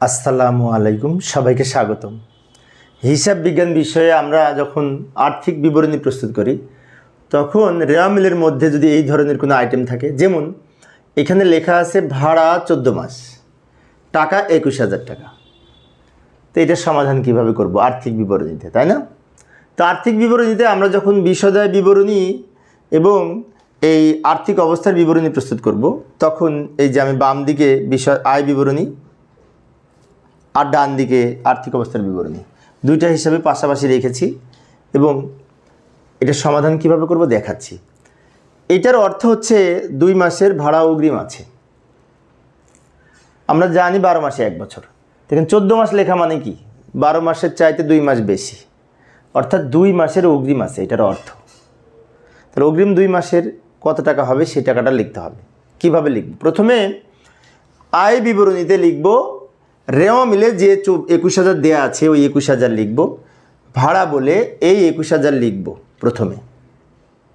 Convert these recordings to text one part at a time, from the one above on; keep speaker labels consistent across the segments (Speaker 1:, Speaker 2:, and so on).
Speaker 1: আসসালামু আলাইকুম, সবাইকে স্বাগতম। হিসাব বিজ্ঞান বিষয়ে আমরা যখন আর্থিক বিবরণী প্রস্তুত করি, তখন রেওয়া মিলের মধ্যে যদি এই ধরনের কোনো আইটেম থাকে, যেমন এখানে লেখা আছে ভাড়া চোদ্দ মাস, টাকা একুশ হাজার টাকা। তো এটার সমাধান কীভাবে করব আর্থিক বিবরণীতে, তাই না? তো আর্থিক বিবরণীতে আমরা যখন বিশদায় বিবরণী এবং এই আর্থিক অবস্থার বিবরণী প্রস্তুত করব, তখন এই যে আমি বাম দিকে বিষয় আয় বিবরণী আর ডান দিকে আর্থিক অবস্থার বিবরণী। দুইটা হিসাবে পাশাপাশি রেখেছি এবং এটার সমাধান কীভাবে করব দেখাচ্ছি। এটার অর্থ হচ্ছে দুই মাসের ভাড়া অগ্রিম আছে। আমরা জানি বারো মাসে এক বছর। দেখেন, চোদ্দ মাস লেখা মানে কি? বারো মাসের চাইতে দুই মাস বেশি। অর্থাৎ দুই মাসের অগ্রিম আছে, এটার অর্থ। তাহলে অগ্রিম দুই মাসের কত টাকা হবে সেই টাকাটা লিখতে হবে। কীভাবে লিখব? প্রথমে আয় বিবরণীতে লিখব রেওয়া মিলে যে একুশ হাজার দেওয়া আছে, ওই একুশ হাজার লিখব। ভাড়া বলে এই একুশ হাজার লিখব প্রথমে।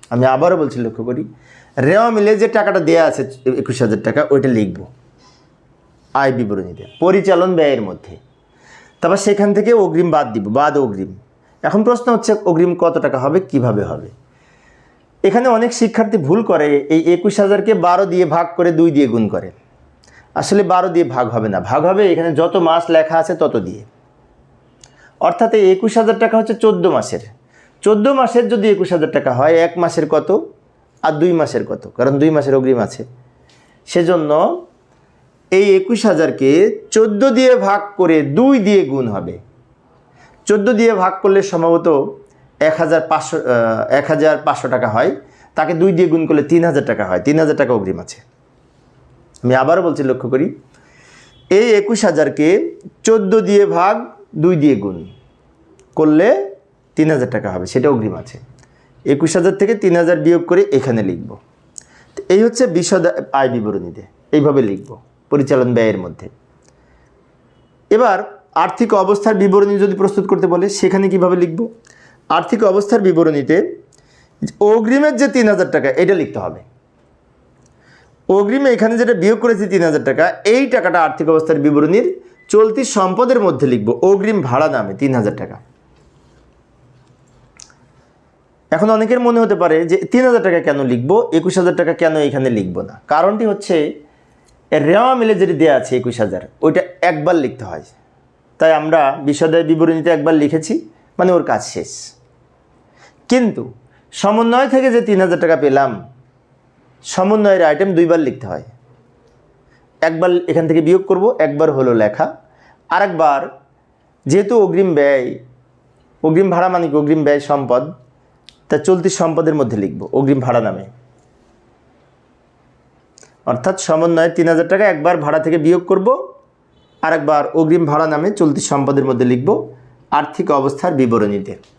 Speaker 1: আমি আবারও বলছি, লক্ষ্য করি। রেওয়া মিলে যে টাকাটা দেওয়া আছে, একুশ হাজার টাকা, ওইটা লিখব। আয় বিবরণীতে। পরিচালন ব্যয়ের মধ্যে। তারপর সেখান থেকে অগ্রিম বাদ দিব, বাদ অগ্রিম। এখন প্রশ্ন হচ্ছে, অগ্রিম কত টাকা হবে, কীভাবে হবে? এখানে অনেক শিক্ষার্থী ভুল করে, এই একুশ হাজারকে বারো দিয়ে ভাগ করে দুই দিয়ে গুণ করে। আসলে বারো দিয়ে ভাগ হবে না। ভাগ হবে এখানে যত মাস লেখা আছে তত দিয়ে। অর্থাৎ এই একুশ হাজার টাকা হচ্ছে চোদ্দ মাসের। চোদ্দ মাসের যদি একুশ হাজার টাকা হয়, এক মাসের কত? আর দুই মাসের কত? কারণ দুই মাসের অগ্রিম আছে। সেজন্য এই একুশ হাজারকে চোদ্দ দিয়ে ভাগ করে দুই দিয়ে গুণ হবে। চোদ্দ দিয়ে ভাগ করলে সম্ভবত এক হাজার পাঁচশো এক হাজার পাঁচশো টাকা হয়। তাকে দুই দিয়ে গুণ করলে তিন হাজার টাকা হয়। তিন হাজার টাকা অগ্রিম আছে। আমি আবারও বলছি, লক্ষ্য করি। এই একুশ হাজারকে চোদ্দ দিয়ে ভাগ দুই দিয়ে গুণ করলে তিন হাজার টাকা হবে, সেটা অগ্রিম আছে। একুশ হাজার থেকে তিন হাজার বিয়োগ করে এখানে লিখব। এই হচ্ছে বিশদ আয় বিবরণীতে, এইভাবে লিখব পরিচালন ব্যয়ের মধ্যে। এবার আর্থিক অবস্থার বিবরণী যদি প্রস্তুত করতে বলে, সেখানে কীভাবে লিখব? আর্থিক অবস্থার বিবরণীতে অগ্রিমের যে তিন হাজার টাকা, এটা লিখতে হবে। অগ্রিমে এখানে যেটা বিয়োগ করেছি তিন হাজার টাকা, এই টাকাটা আর্থিক অবস্থার বিবরণীর চলতি সম্পদের মধ্যে লিখব। অগ্রিম ভাড়া দামে তিন হাজার টাকা। এখন অনেকের মনে হতে পারে যে তিন হাজার টাকা কেন লিখব, একুশ হাজার টাকা কেন এখানে লিখব না? কারণটি হচ্ছে রেওয়া মিলে যেটি দেওয়া আছে একুশ হাজার, ওইটা একবার লিখতে হয়। তাই আমরা বিশদায় বিবরণীতে একবার লিখেছি মানে ওর কাজ শেষ। কিন্তু সমন্বয় থেকে যে তিন হাজার টাকা পেলাম সমন্বয়ের আইটেম দুইবার লিখতে হয়। একবার এখান থেকে বিয়োগ করব, একবার হলো লেখা। আরেকবার, যেহেতু অগ্রিম ব্যয়, অগ্রিম ভাড়া মানে অগ্রিম ব্যয় সম্পদ, তা চলতি সম্পদের মধ্যে লিখব, অগ্রিম ভাড়া নামে। অর্থাৎ সমন্বয়ে তিন হাজার টাকা, একবার ভাড়া থেকে বিয়োগ করব, আরেকবার অগ্রিম ভাড়া নামে চলতি সম্পদের মধ্যে লিখব, আর্থিক অবস্থার বিবরণীতে।